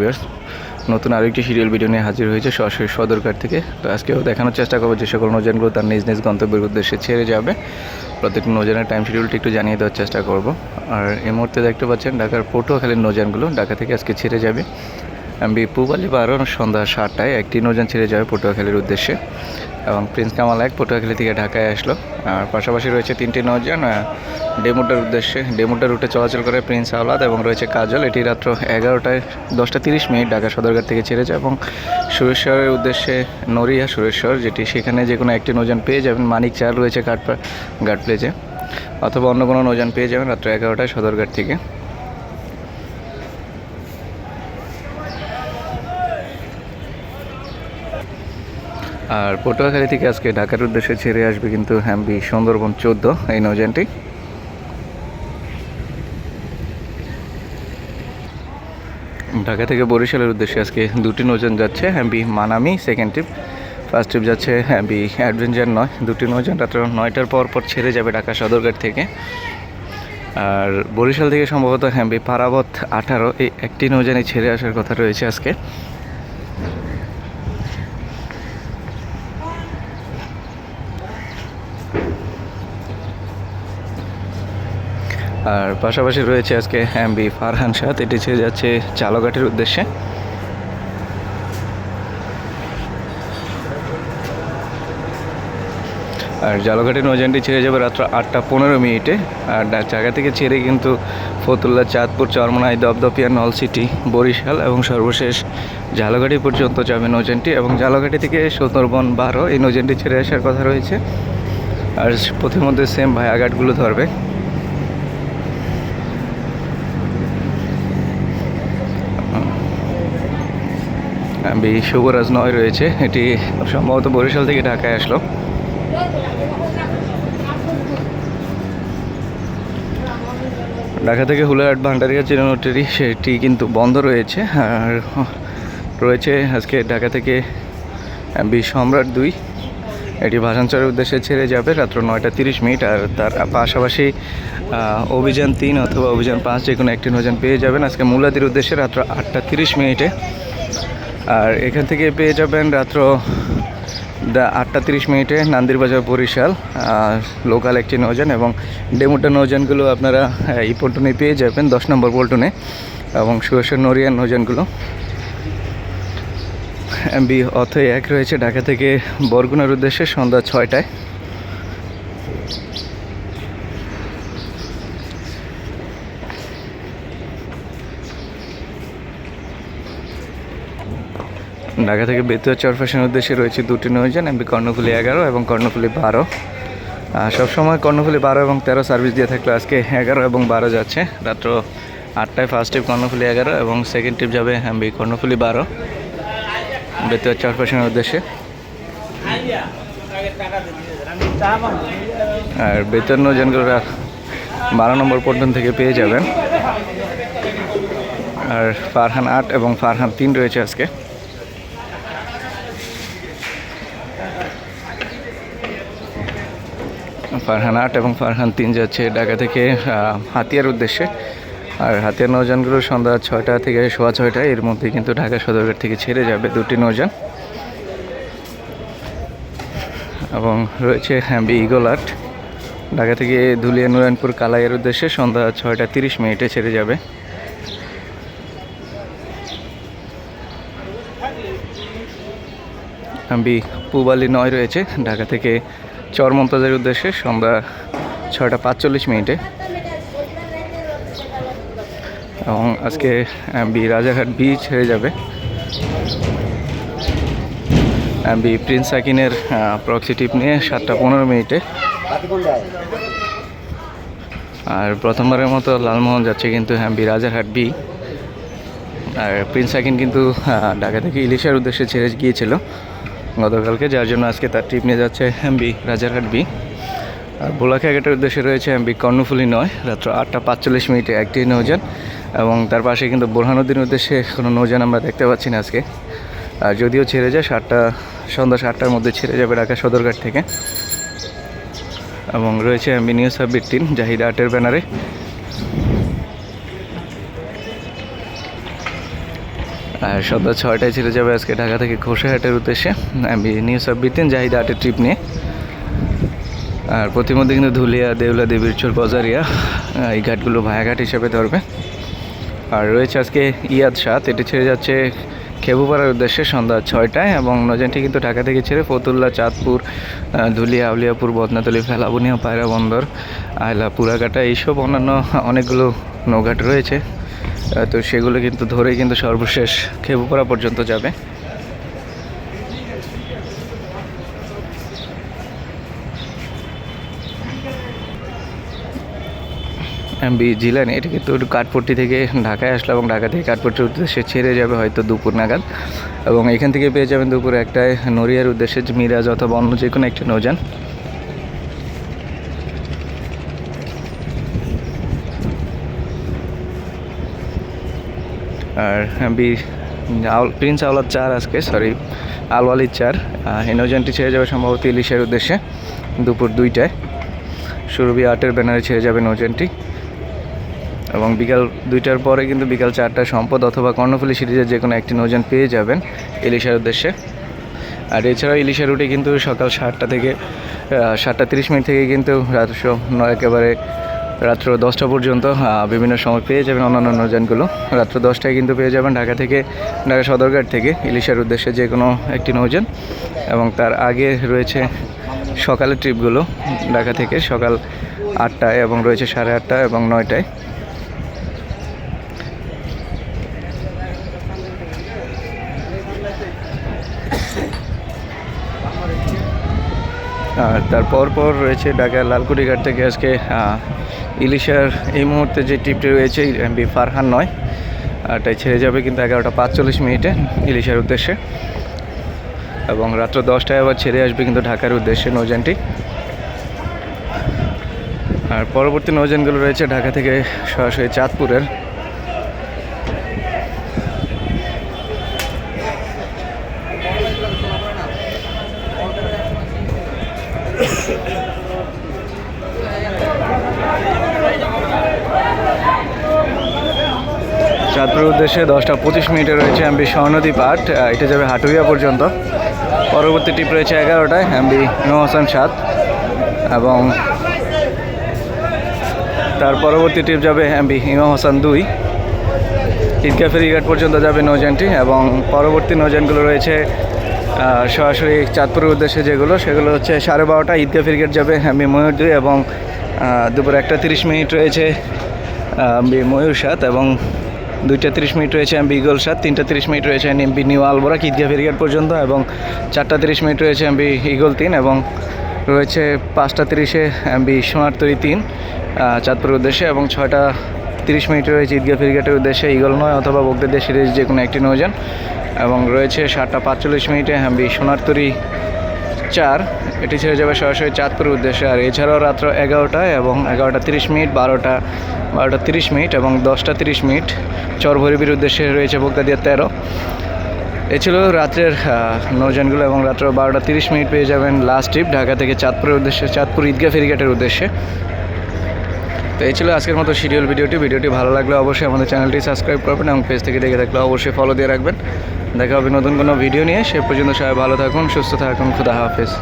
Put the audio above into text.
Viewers, নতুন আরেকটি serial video নিয়ে হাজির হয়েছে সরাসরি সদরকার থেকে। তো আজকেও দেখানোর চেষ্টা করব যে সকল নৌজানগুলো তার নিজ নিজ গন্তব্যের উদ্দেশ্যে ছেড়ে যাবে। প্রত্যেকটি নৌজানের টাইম শিডিউলটি একটু জানিয়ে দেওয়ার চেষ্টা করব। আর এই মুহূর্তে দেখতে পাচ্ছেন ঢাকার পটুয়াখালীর নৌজানগুলো ঢাকা থেকে আজকে ছেড়ে যাবে। আমি পুবালি বারো সন্ধ্যা সাতটায় একটি নৌযান ছেড়ে যাবে পটুয়াখালীর উদ্দেশ্যে এবং প্রিন্স কামাল এক পটুয়াখালী থেকে ঢাকায় আসলো। আর পাশাপাশি রয়েছে তিনটি আহ, ডেমুটার উদ্দেশ্যে। ডেমুটার রুটে চলাচল করে প্রিন্স আওলাদ এবং রয়েছে কাজল। এটি রাত্র এগারোটায় দশটা তিরিশ মিনিট ঢাকা সদরঘাট থেকে ছেড়ে যায় এবং সুরেশ্বরের উদ্দেশ্যে নরিয়া সুরেশ্বর যেটি সেখানে যে কোনো একটি নৌযান পেয়ে যাবেন। মানিক চাল রয়েছে ঘাট ঘাট প্লেজে অথবা অন্য কোনো নৌযান পেয়ে যাবেন রাত্র এগারোটায় সদরঘাট থেকে। আর পটুয়াখালী থেকে আজকে ঢাকার উদ্দেশ্যে ছেড়ে আসবে কিন্তু হ্যাম্বি সুন্দরবন চোদ্দ, এই নৌযানটি। ঢাকা থেকে বরিশালের উদ্দেশ্যে আজকে দুটি নৌযান যাচ্ছে Hambi Manami second trip first trip যাচ্ছে হ্যাম্বি অ্যাডভেঞ্চার নয়, দুটি নৌযান রাত্র নয়টার পর পর ছেড়ে যাবে ঢাকা সদরঘাট থেকে। আর বরিশাল থেকে সম্ভবত হ্যাম্বি পারাবত আঠারো, এই একটি নৌযানে ছেড়ে আসার কথা রয়েছে আজকে। আর পাশাপাশি রয়েছে আজকে এমবি ফারহান সাদ। এটি ছেড়ে যাচ্ছে চালঘাটের উদ্দেশ্যে। আর জালঘাটের নৌযানটি ছেড়ে যাবে রাত্র আটটা পনেরো মিনিটে। আর জায়গা থেকে ছেড়ে কিন্তু ফতুল্লা, চাঁদপুর, চরমনাই, দপদপিয়া নলসিটি বরিশাল এবং সর্বশেষ ঝালঘাটি পর্যন্ত যাবে নৌযানটি। এবং ঝালঘাটি থেকে সুন্দরবন বারো এই নৌযানটি ছেড়ে আসার কথা রয়েছে। আর পথিমধ্যে সেম ভায়াঘাটগুলো ধরবে। বি শুভরাজ নয় রয়েছে। এটি সম্ভবত বরিশাল থেকে ঢাকায় আসলো। ঢাকা থেকে হুলারহাট ভান্ডারিয়া চিরনোটেরি সেটি কিন্তু বন্ধ রয়েছে। আর রয়েছে আজকে ঢাকা থেকে বি সম্রাট দুই। এটি ভাষাঞ্চলের উদ্দেশ্যে ছেড়ে যাবে রাত্র নয়টা তিরিশ মিনিট। আর তার পাশাপাশি অভিযান তিন অথবা অভিযান পাঁচ, যে কোনো একটি নৌযান পেয়ে যাবেন। আজকে মুলাদির উদ্দেশ্যে রাত্র আটটা তিরিশ মিনিটে। আর এখান থেকে পেয়ে যাবেন রাত্র আটটা তিরিশ মিনিটে নান্দিরবাজার বরিশাল লোকাল একটি নৌজান এবং ডেমোটা নৌজানগুলো আপনারা এই পল্টনে পেয়ে যাবেন, দশ নম্বর পল্টনে এবং সুরেশ্বর নরিয়ার নৌজানগুলো এমবি অথই এক রয়েছে, ঢাকা থেকে বরগুনার উদ্দেশ্যে সন্ধ্যা ছয়টায়। ঢাকা থেকে বেতুয়া চরফ্যাশনের উদ্দেশ্যে রয়েছে দুটি নৌযান এমবি কর্ণফুলি এগারো এবং কর্ণফুলি বারো। সবসময় কর্ণফুলি বারো এবং তেরো সার্ভিস দিয়ে থাকলে আজকে এগারো এবং বারো যাচ্ছে। রাত্র আটটায় ফার্স্ট ট্রিপ কর্ণফুলি এগারো এবং সেকেন্ড ট্রিপ যাবে এমবি কর্ণফুলি বারো। বেতুয়া চরফ্যাশনের উদ্দেশ্যে। আর বেতন নৌযানগুলো বারো নম্বর পর্যন্ত থেকে পেয়ে যাবেন। আর ফারহান আট এবং ফারহান তিন রয়েছে আজকে। ফারহান আট এবং ফারহান তিন যাচ্ছে ঢাকা থেকে হাতিয়ার উদ্দেশ্যে। আর হাতিয়ার নৌযানগুলো সন্ধ্যা ছয়টা থেকে সোয়া ছয়টা, এর মধ্যে কিন্তু ঢাকা সদরঘাট থেকে ছেড়ে যাবে দুটি নৌযান। এবং রয়েছে হ্যাম্বি ইগল আট। ঢাকা থেকে ধুলিয়া নুরায়ণপুর কালাইয়ের উদ্দেশ্যে সন্ধ্যা ছয়টা তিরিশ মিনিটে ছেড়ে যাবে। হ্যাম্বি পুবালি নয় রয়েছে, ঢাকা থেকে চরমন্তাজের উদ্দেশ্যে সন্ধ্যা ছয়টা পাঁচচল্লিশ মিনিটে। এবং আজকে বি রাজাঘাট বি ছেড়ে যাবে। বি প্রিন্স সাকিনের প্রক্সি টিপ নিয়ে সাতটা পনেরো মিনিটে। আর প্রথমবারের মতো লালমোহন যাচ্ছে কিন্তু হ্যাঁ বি রাজারহাট বি আর প্রিন্স সাকিন কিন্তু ঢাকা থেকে ইলিশের উদ্দেশ্যে ছেড়ে গিয়েছিল। গতকালকে, যার জন্য আজকে তার ট্রিপ নিয়ে যাচ্ছে এমবি রাজারহাট বি আর বোলাখাঘাটের উদ্দেশ্যে রয়েছে এমবি কর্ণফুলি নয়, রাত্র আটটা পাঁচচল্লিশ মিনিটে একটি নৌযান। এবং তার পাশে কিন্তু বোরহানুদ্দিন উদ্দেশ্যে কোনো নৌযান আমরা দেখতে পাচ্ছি না আজকে। আর যদিও ছেড়ে যায়, সাতটা, সন্ধ্যা সাতটার মধ্যে ছেড়ে যাবে ঢাকা সদরঘাট থেকে। এবং রয়েছে এমবি নিউজ সাব্বির তিন জাহিদ আর্টের ব্যানারে। আর সন্ধ্যা ছয়টায় ছেড়ে যাবে আজকে ঢাকা থেকে ঘোষাহাটের উদ্দেশ্যে। আমি নিউজ অফ সাব্বিদ্দিন জাহিদ আটের ট্রিপ নিয়ে। আর প্রতিমধ্যে কিন্তু ধুলিয়া, দেউলা দেবীর চোর বজারিয়া এই ঘাটগুলো ভায়াঘাট হিসেবে ধরবে। আর রয়েছে আজকে ইয়াদ সাত, এটি ছেড়ে যাচ্ছে খেবুপাড়ার উদ্দেশ্যে সন্ধ্যা ছয়টায় এবং নজেনটি কিন্তু ঢাকা থেকে ছেড়ে ফতুল্লা, চাঁদপুর ধুলিয়া, আউলিয়াপুর, বদনাতলি, ফেলাবনিয়া, পায়রা বন্দর আয়লা পুরাঘাটা এইসব অন্যান্য অনেকগুলো নৌঘাট রয়েছে। তো সেগুলো কিন্তু ধরে কিন্তু সর্বশেষ খেবুপাড়া পর্যন্ত যাবে। এমবি জিলানি, এটা কিন্তু কাঠপট্টি থেকে ঢাকায় আসলো এবং ঢাকা থেকে কাঠপট্টির উদ্দেশ্যে ছেড়ে যাবে হয়তো দুপুর নাগাদ। এবং এখান থেকে পেয়ে যাবেন দুপুর একটায় নড়িয়ার উদ্দেশ্যে মিরাজ অথবা অন্য যে কোনো একটি নৌযান। আর আউল, প্রিন্স আওলাদ চার আজকে সরি আলওয়ালির চার। নৌযানটি ছেড়ে যাবে সম্ভবত ইলিশের উদ্দেশ্যে, দুপুর দুইটায়। সুরভি আটের ব্যানারে ছেড়ে যাবে নৌযানটি। এবং বিকাল দুইটার পরে কিন্তু বিকাল চারটায় সম্পদ অথবা কর্ণফুলী সিরিজের যে কোনো একটি নৌযান পেয়ে যাবেন ইলিশার উদ্দেশ্যে। আর এছাড়াও ইলিশা রুটে কিন্তু সকাল সাতটা থেকে সাতটা তিরিশ মিনিট থেকে কিন্তু নয় একেবারে রাত্র দশটা পর্যন্ত বিভিন্ন সময় পেয়ে যাবেন অন্যান্য নৌযানগুলো রাত্র দশটায় কিন্তু পেয়ে যাবেন ঢাকা থেকে, ঢাকা সদরঘাট থেকে, ইলিশার উদ্দেশ্যে যে কোনো একটি নৌযান। এবং তার আগে রয়েছে সকালের ট্রিপগুলো, ঢাকা থেকে সকাল আটটায় এবং রয়েছে সাড়ে আটটা এবং নয়টায়। আর তারপর পর রয়েছে ঢাকা লালকুড়ি ঘাট থেকে আজকে ইলিশার এই মুহূর্তে যে টিপটি রয়েছে, এমবি ফারহান নয়। আর এটাই ছেড়ে যাবে কিন্তু এগারোটা পাঁচচল্লিশ মিনিটে ইলিশার উদ্দেশ্যে। এবং রাত্র দশটায় আবার ছেড়ে আসবে কিন্তু ঢাকার উদ্দেশ্যে নৌজানটি আর পরবর্তী নৌজানগুলো রয়েছে ঢাকা থেকে সরাসরি চাঁদপুরের চাঁদপুরের উদ্দেশ্যে দশটা পঁচিশ মিনিটে রয়েছে এমবি স্বর্ণদ্বীপ আট। এটা যাবে হাটুরিয়া পর্যন্ত। পরবর্তী টিপ রয়েছে এগারোটায়, এমবি নো হাসান সাত। এবং তার পরবর্তী টিপ যাবে এমবি ইমাম হাসান দুই। ঈদগাহ ফেরিঘাট পর্যন্ত যাবে নৌযানটি এবং পরবর্তী নৌযানগুলো রয়েছে সরাসরি চাঁদপুরের উদ্দেশ্যে যেগুলো, সেগুলো হচ্ছে সাড়ে বারোটা, ঈদগাহ ফেরিঘাট যাবে এমবি ময়ূর দুই এবং দুপুর একটা তিরিশ মিনিট রয়েছে ময়ূর সাত এবং দুইটা তিরিশ মিনিট রয়েছে এমবি ইগল সাত, তিনটা তিরিশ মিনিট রয়েছে এমবি নিউ আলবোরা ঈদগাহ ফেরিঘাট পর্যন্ত এবং চারটা তিরিশ মিনিট রয়েছে এমবি ইগল তিন এবং রয়েছে পাঁচটা তিরিশে এমবি সোনারতরি তিন চাঁদপুরের উদ্দেশ্যে এবং ছয়টা তিরিশ মিনিট রয়েছে ঈদগাহ ফেরিঘাটের উদ্দেশ্যে ইগল নয় অথবা বগদের সিরিজ যে কোনো একটি নৌযান এবং রয়েছে সাতটা পাঁচচল্লিশ মিনিটে হ্যাম্বি সোনারতরি চার। এটি ছেড়ে যাবে সরাসরি চাঁদপুরের উদ্দেশ্যে। আর এছাড়াও রাত্র এগারোটায় এবং এগারোটা তিরিশ মিনিট বারোটা বারোটা তিরিশ মিনিট এবং দশটা তিরিশ মিনিট চরভরিবির উদ্দেশ্যে রয়েছে বগদাদিয়া তেরো। এ ছিল রাত্রের আহ, নৌযানগুলো এবং রাত্র বারোটা তিরিশ মিনিট পেয়ে যাবেন লাস্ট ট্রিপ ঢাকা থেকে চাঁদপুরের উদ্দেশ্যে চাঁদপুর ঈদগাহ ফেরিঘাটের উদ্দেশ্যে। তো এই ছিল আজকের মতো শিডিউল ভিডিওটি ভিডিওটি ভালো লাগলে অবশ্যই আমাদের চ্যানেলটি সাবস্ক্রাইব করবেন এবং পেজ থেকে দেখে থাকলে অবশ্যই ফলো দিয়ে রাখবেন। দেখা হবে নতুন কোনো ভিডিও নিয়ে। সে পর্যন্ত সবাই ভালো থাকুন, সুস্থ থাকুন, খুদা হাফেজ।